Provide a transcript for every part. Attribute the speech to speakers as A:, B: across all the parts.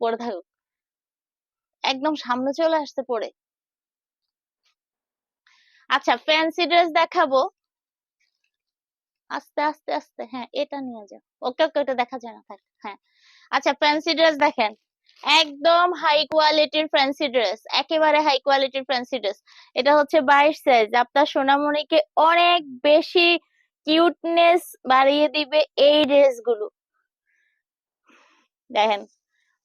A: পড়ে থাকুক একদম সামনে চলে আসতে পড়ে। আচ্ছা ফ্যান্সি ড্রেস দেখাবো। আস্তে আস্তে আস্তে হ্যাঁ এটা নিয়ে যাও ওকে ওকে, ওটা দেখা যায় না, থাক হ্যাঁ। আচ্ছা ফ্যান্সি ড্রেস দেখেন। একদম হাই কোয়ালিটির ফ্যান্সি ড্রেস একেবারে হাই কোয়ালিটির ফ্যান্সি ড্রেস এটা হচ্ছে বাইশ সাইজ আপনার সোনামণিকে অনেক বেশি কিউটনেস বাড়িয়ে দিবে এই ড্রেসগুলো। দেখেন,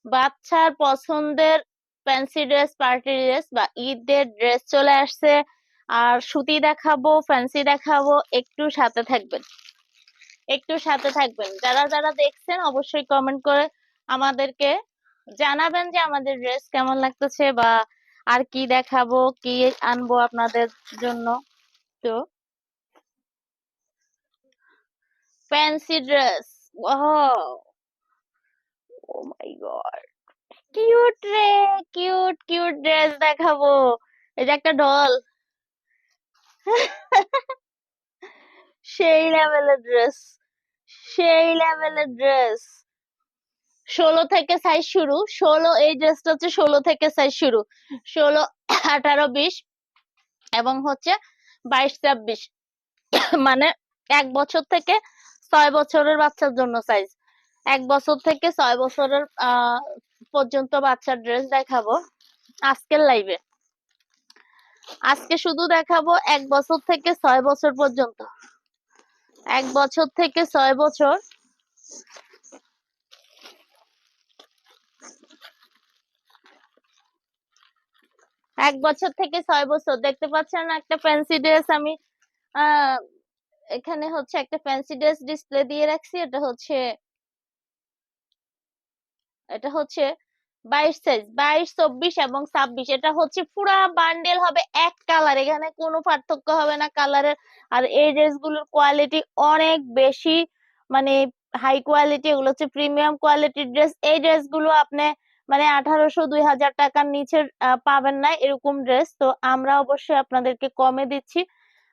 A: বাচ্চার পছন্দের ফ্যান্সি ড্রেস পার্টি ড্রেস বা ঈদের ড্রেস চলে আসছে, আর সুতি দেখাবো ফ্যান্সি দেখাবো, একটু সাথে থাকবেন। একটু সাথে থাকবেন। যারা যারা দেখছেন, অবশ্যই কমেন্ট করে আমাদেরকে জানাবেন যে আমাদের ড্রেস কেমন লাগতেছে বা আর কি দেখাবো, কি আনব আপনাদের জন্য। তো fancy dress my God cute রে কিউট কিউট ড্রেস দেখাবো। একটা সেই লেভেলের ড্রেস সেই লেভেলের ড্রেস ষোলো থেকে সাইজ শুরু। ষোলো, এই ড্রেসটা হচ্ছে ষোলো থেকে সাইজ শুরু। ষোলো, আঠারো, বিশ এবং হচ্ছে বাইশ, ছাব্বিশ। মানে এক বছর থেকে ছয় বছরের বাচ্চার জন্য সাইজ এক বছর থেকে ছয় বছরের পর্যন্ত বাচ্চার ড্রেস দেখাবো আজকের লাইভে আজকে শুধু দেখাবো এক বছর থেকে ছয় বছর পর্যন্ত। এক বছর থেকে ছয় বছর। এক বছর থেকে ছয় বছর। দেখতে পাচ্ছেন একটা ফ্যান্সি ড্রেস আমি এখানে হচ্ছে একটা ফ্যান্সি ড্রেস ডিসপ্লে দিয়ে রাখছি। এটা হচ্ছে এটা হচ্ছে বাইশ সাইজ বাইশ, চব্বিশ এবং ছাব্বিশ। এটা হচ্ছে পুরা বান্ডেল হবে এক কালার এখানে কোনো পার্থক্য হবে না কালারের আর এই ড্রেসগুলোর কোয়ালিটি অনেক বেশি মানে হাই কোয়ালিটি এগুলো হচ্ছে প্রিমিয়াম কোয়ালিটির ড্রেস এই ড্রেসগুলো আপনি মানে আঠারোশো, দুই হাজার টাকার নিচে পাবেন না এরকম ড্রেস তো আমরা অবশ্যই আপনাদেরকে কমে দিচ্ছি।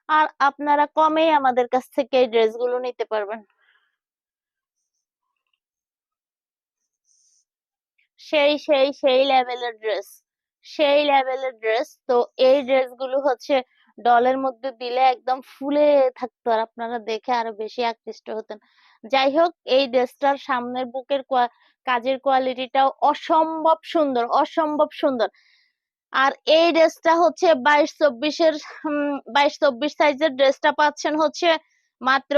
A: আর আপনারা কমেই আমাদের কাছ থেকে এই ড্রেসগুলো নিতে পারবেন। সেই সেই সেই লেভেলের ড্রেস সেই লেভেলের ড্রেস তো এই ড্রেসগুলো হচ্ছে ডলের মধ্যে দিলে একদম ফুলে থাকতো আর আপনারা দেখে আরও বেশি আকৃষ্ট হতেন। যাই হোক, এই ড্রেসটার সামনের বুকের কাজের কোয়ালিটিটাও অসম্ভব সুন্দর অসম্ভব সুন্দর। আর এই ড্রেসটা হচ্ছে বাইশ চব্বিশের বাইশ চব্বিশ সাইজের ড্রেসটা পাচ্ছেন হচ্ছে মাত্র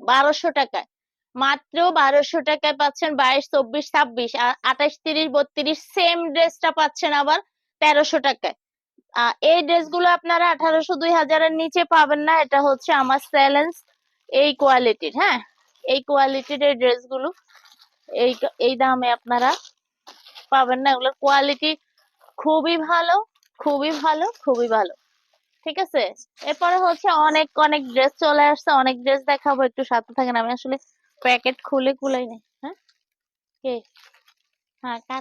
A: বারোশো টাকায়। মাত্র বারোশো টাকায় পাচ্ছেন বাইশ, চব্বিশ, ছাব্বিশ আর আঠাশ, তিরিশ, বত্রিশ সেম ড্রেসটা পাচ্ছেন আবার তেরোশো টাকায়। এই ড্রেসগুলো আপনারা আঠারোশো, দুই হাজারের নিচে পাবেন না, এটা হচ্ছে আমার চ্যালেঞ্জ এই কোয়ালিটির হ্যাঁ? এই কোয়ালিটির এই ড্রেসগুলো, এই এই দামে আপনারা পাবেন না, এগুলোর কোয়ালিটি খুবই ভালো খুবই ভালো খুবই ভালো। ঠিক আছে? এরপরে হচ্ছে অনেক অনেক ড্রেস চলে আসছে, অনেক ড্রেস দেখাবো, একটু সাথে থাকেন, আমি আসলে প্যাকেট খুলে কুলাই নাই হ্যাঁ? কে? হ্যাঁ কাট।